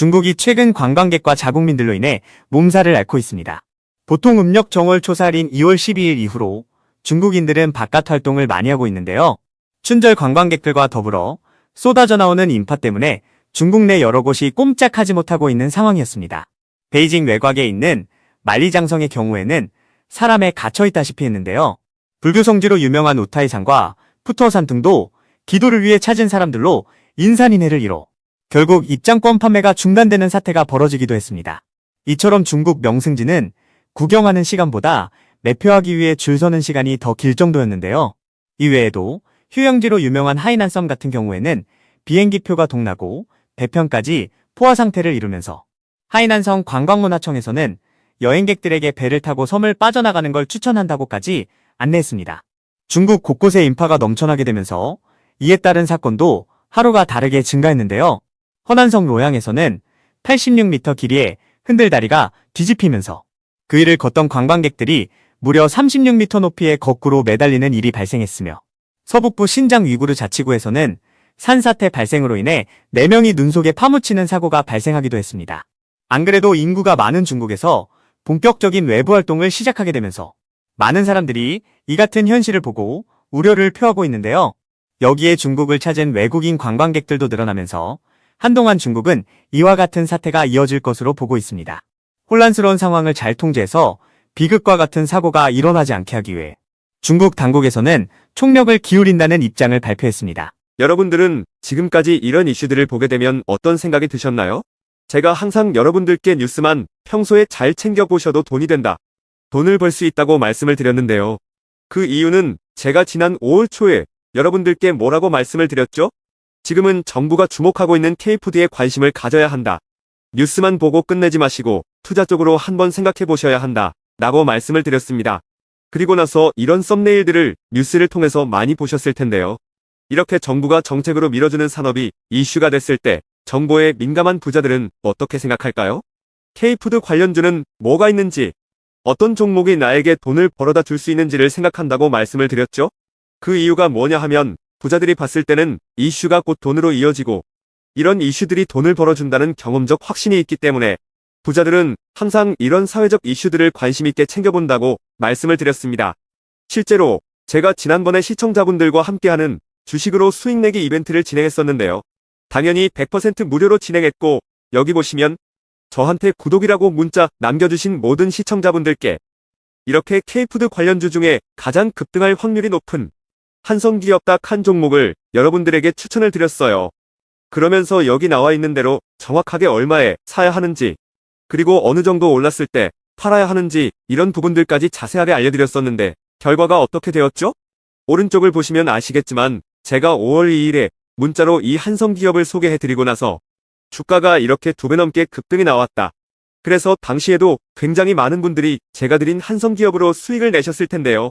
중국이 최근 관광객과 자국민들로 인해 몸살을 앓고 있습니다. 보통 음력 정월 초살인 2월 12일 이후로 중국인들은 바깥 활동을 많이 하고 있는데요. 춘절 관광객들과 더불어 쏟아져 나오는 인파 때문에 중국 내 여러 곳이 꼼짝하지 못하고 있는 상황이었습니다. 베이징 외곽에 있는 만리장성의 경우에는 사람에 갇혀 있다시피 했는데요. 불교 성지로 유명한 우타이산과 푸터산 등도 기도를 위해 찾은 사람들로 인산인해를 이뤄 결국 입장권 판매가 중단되는 사태가 벌어지기도 했습니다. 이처럼 중국 명승지는 구경하는 시간보다 매표하기 위해 줄 서는 시간이 더 길 정도였는데요. 이외에도 휴양지로 유명한 하이난섬 같은 경우에는 비행기표가 동나고 배편까지 포화 상태를 이루면서 하이난성 관광문화청에서는 여행객들에게 배를 타고 섬을 빠져나가는 걸 추천한다고까지 안내했습니다. 중국 곳곳에 인파가 넘쳐나게 되면서 이에 따른 사건도 하루가 다르게 증가했는데요. 허난성 로양에서는 86m 길이의 흔들다리가 뒤집히면서 그 위를 걷던 관광객들이 무려 36m 높이의 거꾸로 매달리는 일이 발생했으며 서북부 신장 위구르 자치구에서는 산사태 발생으로 인해 4명이 눈 속에 파묻히는 사고가 발생하기도 했습니다. 안 그래도 인구가 많은 중국에서 본격적인 외부 활동을 시작하게 되면서 많은 사람들이 이 같은 현실을 보고 우려를 표하고 있는데요. 여기에 중국을 찾은 외국인 관광객들도 늘어나면서 한동안 중국은 이와 같은 사태가 이어질 것으로 보고 있습니다. 혼란스러운 상황을 잘 통제해서 비극과 같은 사고가 일어나지 않게 하기 위해 중국 당국에서는 총력을 기울인다는 입장을 발표했습니다. 여러분들은 지금까지 이런 이슈들을 보게 되면 어떤 생각이 드셨나요? 제가 항상 여러분들께 뉴스만 평소에 잘 챙겨보셔도 돈이 된다. 돈을 벌 수 있다고 말씀을 드렸는데요. 그 이유는 제가 지난 5월 초에 여러분들께 뭐라고 말씀을 드렸죠? 지금은 정부가 주목하고 있는 K푸드에 관심을 가져야 한다. 뉴스만 보고 끝내지 마시고 투자 쪽으로 한번 생각해 보셔야 한다. 라고 말씀을 드렸습니다. 그리고 나서 이런 썸네일들을 뉴스를 통해서 많이 보셨을 텐데요. 이렇게 정부가 정책으로 밀어주는 산업이 이슈가 됐을 때 정보에 민감한 부자들은 어떻게 생각할까요? K푸드 관련주는 뭐가 있는지, 어떤 종목이 나에게 돈을 벌어다 줄 수 있는지를 생각한다고 말씀을 드렸죠? 그 이유가 뭐냐 하면 부자들이 봤을 때는 이슈가 곧 돈으로 이어지고 이런 이슈들이 돈을 벌어준다는 경험적 확신이 있기 때문에 부자들은 항상 이런 사회적 이슈들을 관심 있게 챙겨본다고 말씀을 드렸습니다. 실제로 제가 지난번에 시청자분들과 함께하는 주식으로 수익 내기 이벤트를 진행했었는데요. 당연히 100% 무료로 진행했고 여기 보시면 저한테 구독이라고 문자 남겨주신 모든 시청자분들께 이렇게 K푸드 관련주 중에 가장 급등할 확률이 높은 한성기업 딱 한 종목을 여러분들에게 추천을 드렸어요. 그러면서 여기 나와 있는 대로 정확하게 얼마에 사야 하는지 그리고 어느 정도 올랐을 때 팔아야 하는지 이런 부분들까지 자세하게 알려드렸었는데 결과가 어떻게 되었죠? 오른쪽을 보시면 아시겠지만 제가 5월 2일에 문자로 이 한성기업을 소개해드리고 나서 주가가 이렇게 두 배 넘게 급등이 나왔다. 그래서 당시에도 굉장히 많은 분들이 제가 드린 한성기업으로 수익을 내셨을 텐데요.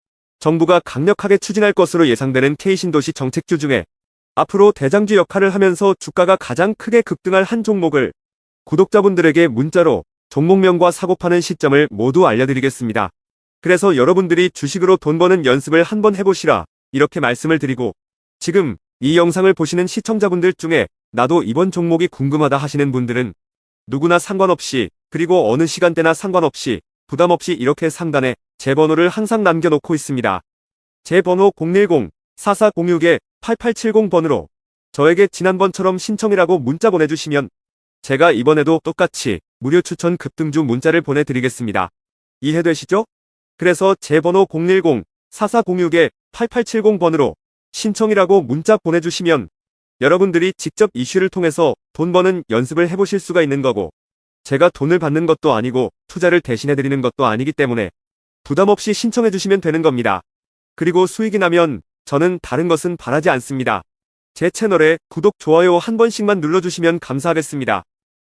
정부가 강력하게 추진할 것으로 예상되는 K신도시 정책주 중에 앞으로 대장주 역할을 하면서 주가가 가장 크게 급등할 한 종목을 구독자분들에게 문자로 종목명과 사고 파는 시점을 모두 알려드리겠습니다. 그래서 여러분들이 주식으로 돈 버는 연습을 한번 해보시라 이렇게 말씀을 드리고 지금 이 영상을 보시는 시청자분들 중에 나도 이번 종목이 궁금하다 하시는 분들은 누구나 상관없이 그리고 어느 시간대나 상관없이 부담 없이 이렇게 상단에 제 번호를 항상 남겨놓고 있습니다. 제 번호 010-4406-8870번으로 저에게 지난번처럼 신청이라고 문자 보내주시면 제가 이번에도 똑같이 무료 추천 급등주 문자를 보내드리겠습니다. 이해되시죠? 그래서 제 번호 010-4406-8870번으로 신청이라고 문자 보내주시면 여러분들이 직접 이슈를 통해서 돈 버는 연습을 해보실 수가 있는 거고 제가 돈을 받는 것도 아니고 투자를 대신해드리는 것도 아니기 때문에 부담 없이 신청해주시면 되는 겁니다. 그리고 수익이 나면 저는 다른 것은 바라지 않습니다. 제 채널에 구독, 좋아요 한 번씩만 눌러주시면 감사하겠습니다.